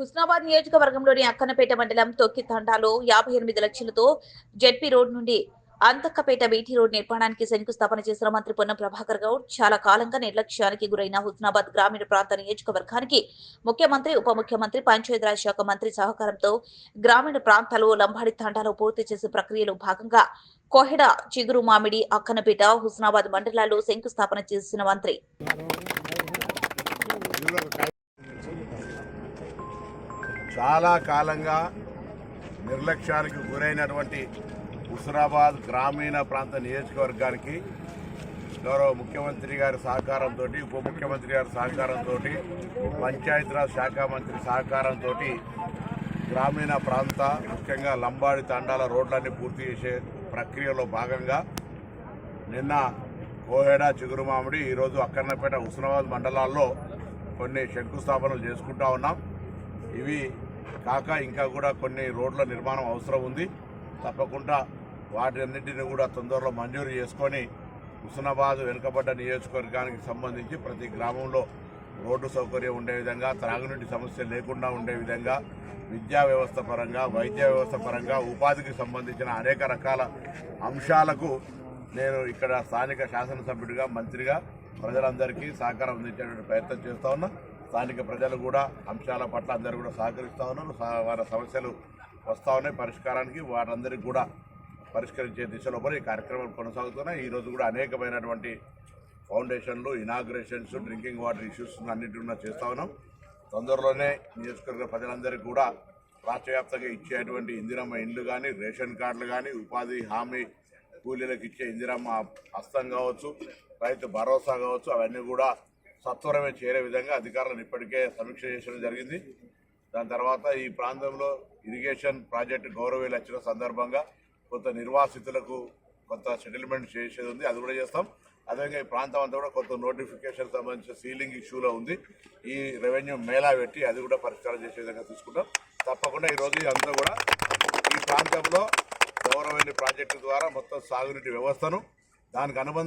హుస్నాబాద్ నియోజకవర్గంలోని అక్కనపేట మండలం తొక్కి తండాలో యాభై ఎనిమిది లక్షలతో జెడ్పీ రోడ్ నుండి అంతక్కపేట బీటీ రోడ్ నిర్మాణానికి శంకుస్థాపన చేసిన మంత్రి పొన్నం ప్రభాకర్ గౌడ్ చాలా కాలంగా నిర్లక్ష్యానికి గురైన హుస్నాబాద్ గ్రామీణ ప్రాంత నియోజకవర్గానికి ముఖ్యమంత్రి ఉప ముఖ్యమంత్రి పంచాయతీరాజ్ శాఖ మంత్రి సహకారంతో గ్రామీణ ప్రాంతాలు లంబాడి తండాలు పూర్తి చేసే ప్రక్రియలో భాగంగా కోహెడ చిగురు మామిడి అక్కనపేట హుస్నాబాద్ మండలాల్లో శంకుస్థాపన చేసిన మంత్రి. చాలా కాలంగా నిర్లక్ష్యానికి గురైనటువంటి హుస్రాబాద్ గ్రామీణ ప్రాంత నియోజకవర్గానికి గౌరవ ముఖ్యమంత్రి గారి సహకారంతో ఉప ముఖ్యమంత్రి గారి సహకారంతో పంచాయతీరాజ్ శాఖ మంత్రి సహకారంతో గ్రామీణ ప్రాంత ముఖ్యంగా లంబాడి తండాల రోడ్లన్నీ పూర్తి చేసే ప్రక్రియలో భాగంగా నిన్న కోహెడ చిగురుమామిడి ఈరోజు అక్కన్నపేట హుస్నాబాద్ మండలాల్లో కొన్ని శంకుస్థాపనలు చేసుకుంటా ఉన్నాం. ఇవి కాక ఇంకా కూడా కొన్ని రోడ్ల నిర్మాణం అవసరం ఉంది. తప్పకుండా వాటిన్నింటినీ కూడా తొందరలో మంజూరు చేసుకొని హుస్నాబాద్ వెనుకబడ్డ నియోజకవర్గానికి సంబంధించి ప్రతి గ్రామంలో రోడ్డు సౌకర్యం ఉండే విధంగా త్రాగునీటి సమస్య లేకుండా ఉండే విధంగా విద్యా వ్యవస్థ పరంగా వైద్య వ్యవస్థ పరంగా ఉపాధికి సంబంధించిన అనేక రకాల అంశాలకు నేను ఇక్కడ స్థానిక శాసనసభ్యుడిగా మంత్రిగా ప్రజలందరికీ సహకారం అందించేటువంటి ప్రయత్నం చేస్తా ఉన్నా. స్థానిక ప్రజలు కూడా అంశాల పట్ల అందరూ కూడా సహకరిస్తూ ఉన్నారు. వారి సమస్యలు వస్తూ ఉన్నాయి పరిష్కారానికి. వారందరికీ కూడా పరిష్కరించే దిశలో మరి ఈ కార్యక్రమాలు కొనసాగుతున్నాయి. ఈరోజు కూడా అనేకమైనటువంటి ఫౌండేషన్లు ఇనాగ్రేషన్స్ డ్రింకింగ్ వాటర్ ఇష్యూస్ అన్నిటి కూడా చేస్తూ ఉన్నాం. తొందరలోనే నియోజకవర్గ ప్రజలందరికీ కూడా రాష్ట్రవ్యాప్తంగా ఇచ్చేటువంటి ఇందిరమ్మ ఇండ్లు కానీ రేషన్ కార్డులు కానీ ఉపాధి హామీ కూలీలకు ఇచ్చే ఇందిరమ్మ హస్తం కావచ్చు రైతు భరోసా కావచ్చు అవన్నీ కూడా సత్వరమే చేరే విధంగా అధికారులను ఇప్పటికే సమీక్ష చేసడం జరిగింది. దాని తర్వాత ఈ ప్రాంతంలో ఇరిగేషన్ ప్రాజెక్టు గౌరవేలు వచ్చిన సందర్భంగా కొంత నిర్వాసితులకు కొంత సెటిల్మెంట్ చేసేది ఉంది అది కూడా చేస్తాం. అదేవిధంగా ఈ ప్రాంతం అంతా కూడా కొంత నోటిఫికేషన్ సంబంధించిన సీలింగ్ ఇష్యూలో ఉంది. ఈ రెవెన్యూ మేళా పెట్టి అది కూడా పరిష్కారం చేసే విధంగా తీసుకుంటాం తప్పకుండా ఈరోజు అంతా కూడా ఈ ప్రాంతంలో గౌరవైన ప్రాజెక్టు ద్వారా మొత్తం సాగునీటి వ్యవస్థను దానికి అనుబంధ